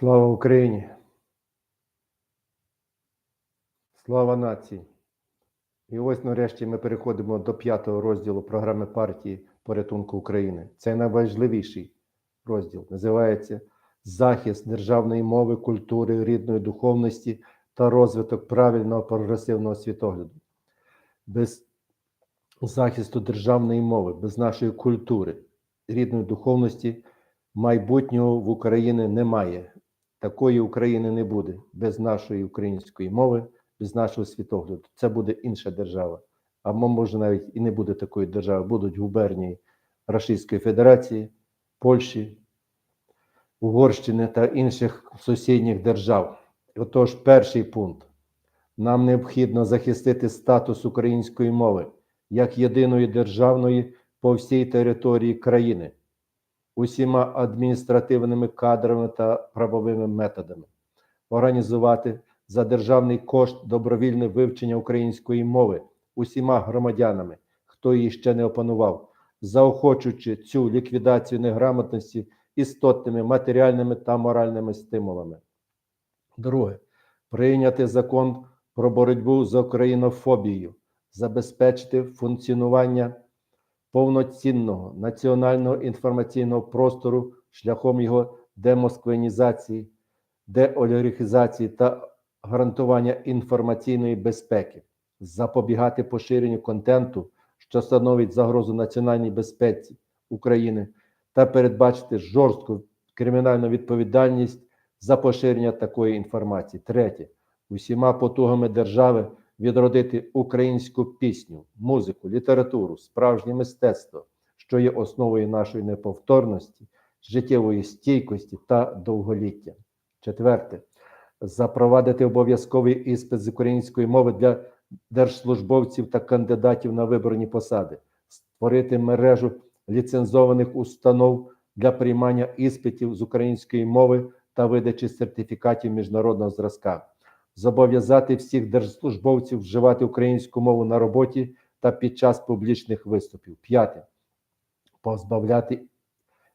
Слава Україні! Слава нації! І ось нарешті ми переходимо до п'ятого розділу програми партії порятунку України. Це найважливіший розділ. Називається Захист державної мови, культури, рідної духовності та розвиток правильного прогресивного світогляду. Без захисту державної мови, без нашої культури, рідної духовності майбутнього в Україні немає. Такої України не буде без нашої української мови, без нашого світогляду. Це буде інша держава. А може навіть і не буде такої держави. Будуть губернії Російської Федерації, Польщі, Угорщини та інших сусідніх держав. Отож, перший пункт. Нам необхідно захистити статус української мови як єдиної державної по всій території країни усіма адміністративними кадровими та правовими методами, організувати за державний кошт добровільне вивчення української мови усіма громадянами, хто її ще не опанував, заохочуючи цю ліквідацію неграмотності істотними матеріальними та моральними стимулами. Друге, прийняти закон про боротьбу з українофобією, забезпечити функціонування повноцінного національного інформаційного простору шляхом його демосквенізації, деолігархізації та гарантування інформаційної безпеки, запобігати поширенню контенту, що становить загрозу національній безпеці України, та передбачити жорстку кримінальну відповідальність за поширення такої інформації. Третє, усіма потугами держави відродити українську пісню, музику, літературу, справжнє мистецтво, що є основою нашої неповторності, життєвої стійкості та довголіття. Четверте, запровадити обов'язковий іспит з української мови для держслужбовців та кандидатів на виборні посади, створити мережу ліцензованих установ для приймання іспитів з української мови та видачі сертифікатів міжнародного зразка зобов'язати всіх держслужбовців вживати українську мову на роботі та під час публічних виступів. П'яте. Позбавляти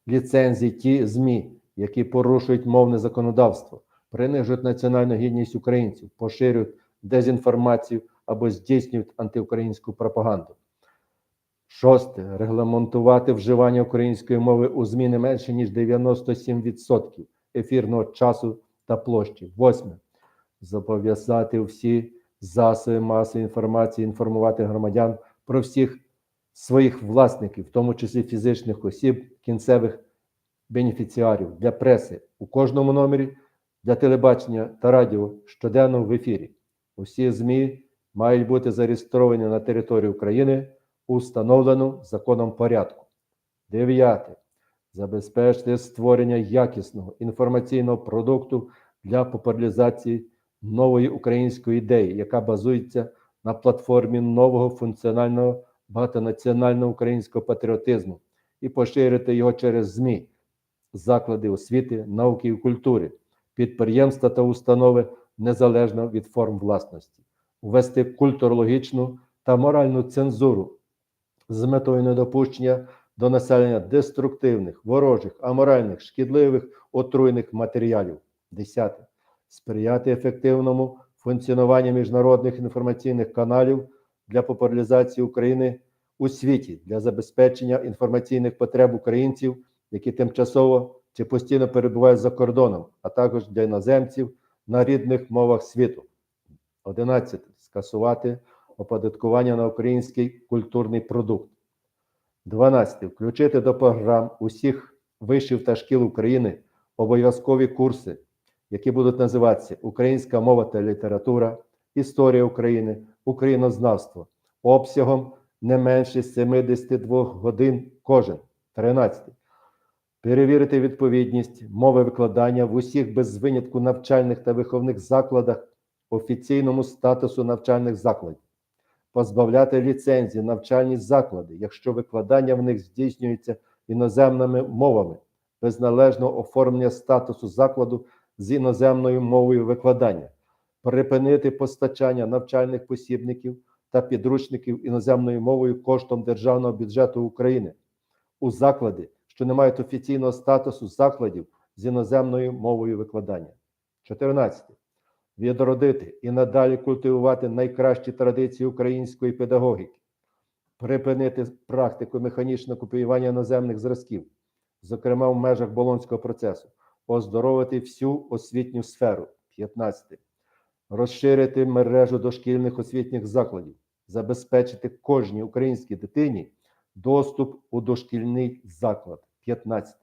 ліцензій ті ЗМІ, які порушують мовне законодавство, принижують національну гідність українців, поширюють дезінформацію або здійснюють антиукраїнську пропаганду. Шосте. Регламентувати вживання української мови у ЗМІ не менше, ніж 97% ефірного часу та площі. Восьме зобов'язати всі засоби масової інформації інформувати громадян про всіх своїх власників, в тому числі фізичних осіб, кінцевих бенефіціарів для преси у кожному номері для телебачення та радіо щоденно в ефірі. Усі ЗМІ мають бути зареєстровані на території України у встановленому законом порядку. Дев'яте. Забезпечити створення якісного інформаційного продукту для популяризації нової української ідеї, яка базується на платформі нового функціонального багатонаціонального українського патріотизму, і поширити його через ЗМІ, заклади освіти, науки і культури, підприємства та установи незалежно від форм власності, ввести культурологічну та моральну цензуру з метою недопущення до населення деструктивних, ворожих, аморальних, шкідливих, отруйних матеріалів. Десяте сприяти ефективному функціонуванню міжнародних інформаційних каналів для популяризації України у світі для забезпечення інформаційних потреб українців, які тимчасово чи постійно перебувають за кордоном, а також для іноземців на рідних мовах світу. 11. Скасувати оподаткування на український культурний продукт. 12. Включити до програм усіх вишів та шкіл України обов'язкові курси які будуть називатися Українська мова та література, Історія України, Українознавство обсягом не менше 72 годин кожен. 13. Перевірити відповідність мови викладання в усіх без винятку навчальних та виховних закладах офіційному статусу навчальних закладів, позбавляти ліцензії навчальні заклади, якщо викладання в них здійснюється іноземними мовами, без належного оформлення статусу закладу з іноземною мовою викладання, припинити постачання навчальних посібників та підручників іноземною мовою коштом державного бюджету України у заклади, що не мають офіційного статусу закладів, з іноземною мовою викладання. 14. Відродити і надалі культивувати найкращі традиції української педагогіки, припинити практику механічного копіювання іноземних зразків, зокрема в межах болонського процесу, оздоровити всю освітню сферу. 15. Розширити мережу дошкільних освітніх закладів, забезпечити кожній українській дитині доступ у дошкільний заклад. 15.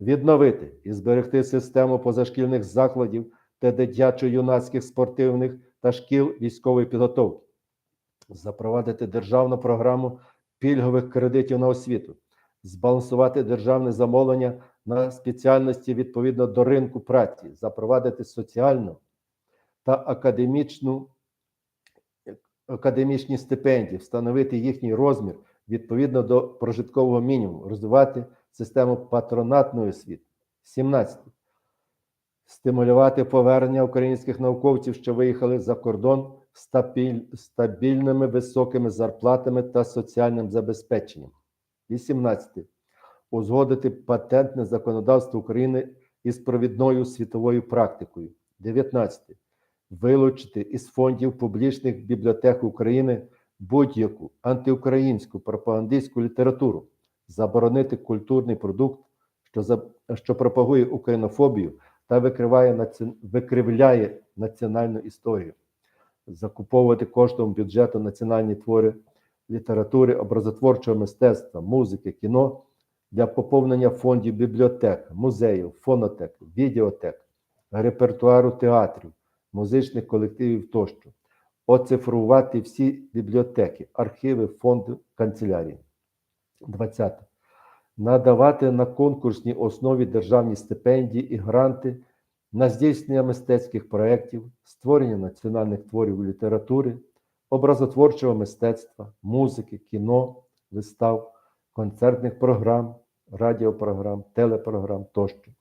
Відновити і зберегти систему позашкільних закладів та дитячо-юнацьких спортивних та шкіл військової підготовки, запровадити державну програму пільгових кредитів на освіту, збалансувати державне замовлення на спеціальності відповідно до ринку праці, запровадити соціальну та академічну академічні стипендії, встановити їхній розмір відповідно до прожиткового мінімуму, розвивати систему патронатної освіти. 17. Стимулювати повернення українських науковців, що виїхали за кордон стабіль, стабільними високими зарплатами та соціальним забезпеченням. 18. Узгодити патентне законодавство України із провідною світовою практикою. 19. Вилучити із фондів публічних бібліотек України будь-яку антиукраїнську пропагандистську літературу, заборонити культурний продукт, що, за, що пропагує українофобію та викриває, викривляє національну історію, закуповувати коштом бюджету національні твори літератури, образотворчого мистецтва, музики, кіно для поповнення фондів бібліотек, музеїв, фонотек, відеотек, репертуару театрів, музичних колективів тощо, оцифрувати всі бібліотеки, архіви, фонди, канцелярії. 20. Надавати на конкурсній основі державні стипендії і гранти на здійснення мистецьких проєктів, створення національних творів літератури, образотворчого мистецтва, музики, кіно, вистав, концертних програм, радіопрограм, телепрограм тощо.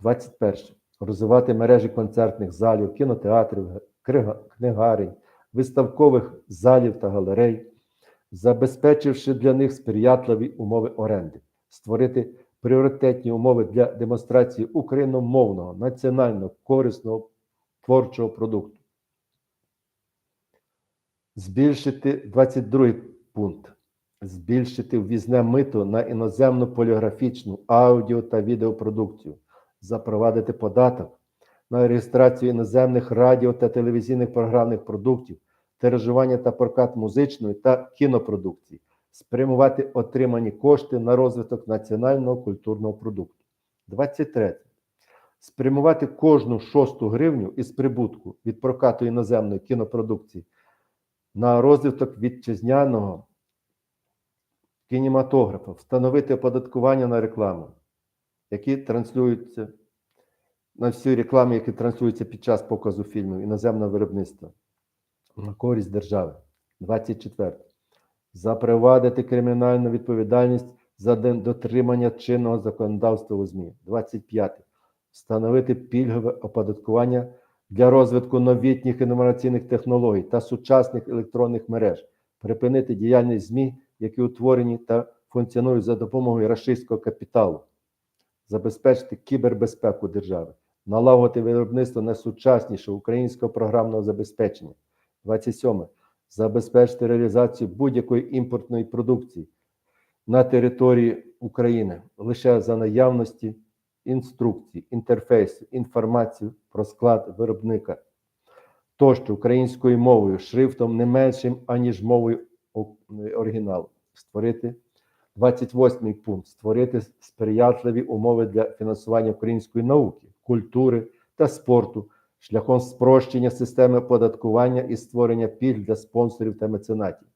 21. Розвивати мережі концертних залів, кінотеатрів, книгарень, виставкових залів та галерей, забезпечивши для них сприятливі умови оренди, створити пріоритетні умови для демонстрації україномовного, національно корисного творчого продукту. Збільшити 22 пункт. Збільшити ввізне мито на іноземну поліграфічну аудіо та відеопродукцію, запровадити податок на реєстрацію іноземних радіо та телевізійних програмних продуктів, тиражування та прокат музичної та кінопродукції, спрямувати отримані кошти на розвиток національного культурного продукту. 23. Спрямувати кожну шосту гривню із прибутку від прокату іноземної кінопродукції на розвиток вітчизняного кінематографа, встановити оподаткування на рекламу, які транслюються на всі реклами, які транслюються під час показу фільмів іноземного виробництва на користь держави. 24. Запровадити кримінальну відповідальність за дотримання чинного законодавства у ЗМІ. 25. Встановити пільгове оподаткування для розвитку новітніх інформаційних технологій та сучасних електронних мереж, припинити діяльність ЗМІ, які утворені та функціонують за допомогою рашистського капіталу, забезпечити кібербезпеку держави, налагодити виробництво найсучаснішого українського програмного забезпечення. 27. Забезпечити реалізацію будь-якої імпортної продукції на території України лише за наявності інструкцій, інтерфейсу, інформацію про склад виробника тощо українською мовою, шрифтом не меншим, аніж мовою оригіналу. Створити 28 пункт. Створити сприятливі умови для фінансування української науки, культури та спорту шляхом спрощення системи оподаткування і створення пільг для спонсорів та меценатів.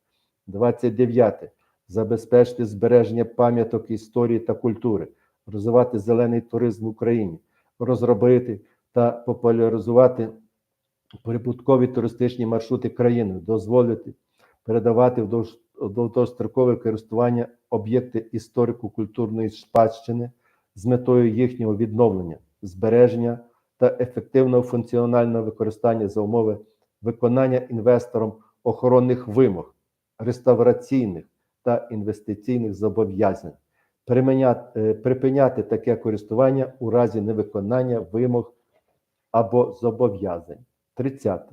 29. Забезпечити збереження пам'яток історії та культури, розвивати зелений туризм в Україні, розробити та популяризувати прибуткові туристичні маршрути країни, дозволити передавати вдовж довгострокове користування об'єкти історико-культурної спадщини з метою їхнього відновлення, збереження та ефективного функціонального використання за умови виконання інвестором охоронних вимог, реставраційних та інвестиційних зобов'язань, е, Припиняти таке користування у разі невиконання вимог або зобов'язань. 30.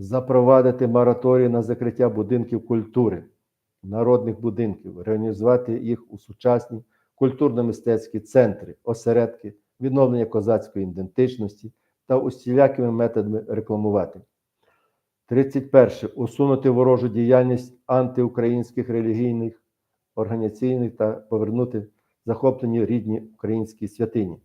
Запровадити мораторій на закриття будинків культури, народних будинків, реорганізувати їх у сучасні культурно-мистецькі центри, осередки, відновлення козацької ідентичності та усілякими методами рекламувати. 31. Усунути ворожу діяльність антиукраїнських релігійних, організаційних та повернути захоплені рідні українські святині.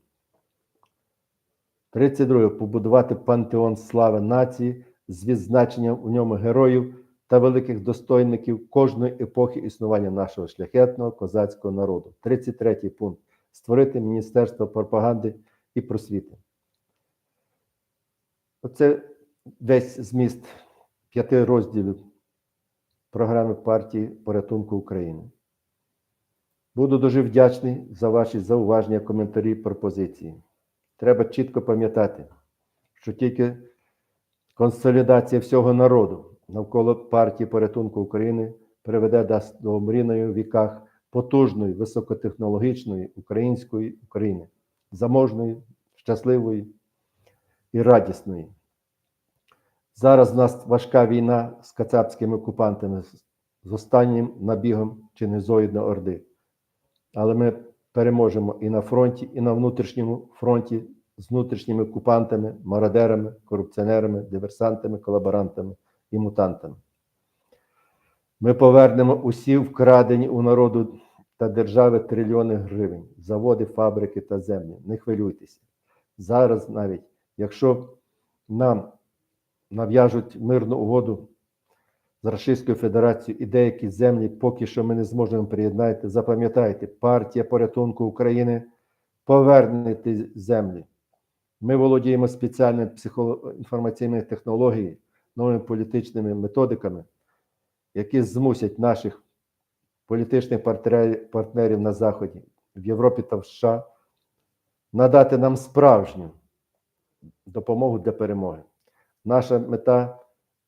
32. Побудувати пантеон слави нації з відзначенням у ньому героїв та великих достойників кожної епохи існування нашого шляхетного козацького народу. 33 пункт. Створити Міністерство пропаганди і просвіти. Оце весь зміст п'яти розділів програми партії порятунку України. Буду дуже вдячний за ваші зауваження, коментарі, пропозиції. Треба чітко пам'ятати, що тільки консолідація всього народу навколо партії порятунку України приведе до- омріяної в віках потужної, високотехнологічної української України, заможної, щасливої і радісної. Зараз в нас важка війна з кацапськими окупантами, з- останнім набігом чинезоїдної орди. Але ми переможемо і на фронті, і на внутрішньому фронті з внутрішніми окупантами, мародерами, корупціонерами, диверсантами, колаборантами і мутантами. Ми повернемо усі вкрадені у народу та держави трильйони гривень, заводи, фабрики та землі. Не хвилюйтеся. Зараз навіть, якщо нам нав'яжуть мирну угоду з Російською Федерацією і деякі землі, поки що ми не зможемо приєднати, запам'ятайте, партія порятунку України поверне ті землі. Ми володіємо спеціальними психоінформаційними технологіями, новими політичними методиками, які змусять наших політичних партнерів, на Заході, в Європі та в США надати нам справжню допомогу для перемоги. Наша мета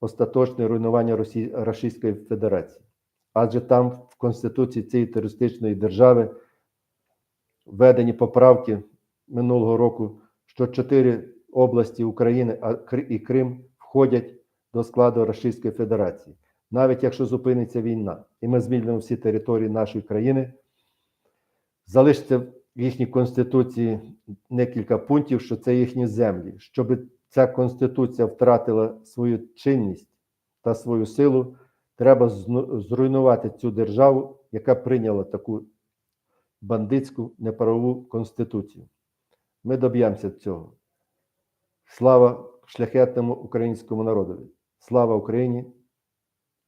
остаточне руйнування Росі... Російської Федерації. Адже там в Конституції цієї терористичної держави введені поправки минулого року, що чотири області України і Крим входять до складу Російської Федерації. Навіть якщо зупиниться війна, і ми звільнимо всі території нашої країни, залишиться в їхній конституції декілька пунктів, що це їхні землі, щоб ця конституція втратила свою чинність та свою силу, треба зруйнувати цю державу, яка прийняла таку бандитську неправову конституцію. Ми доб'ємося цього. Слава шляхетному українському народові! Слава Україні!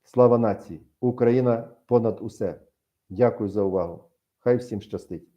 Слава нації! Україна понад усе! Дякую за увагу! Хай всім щастить!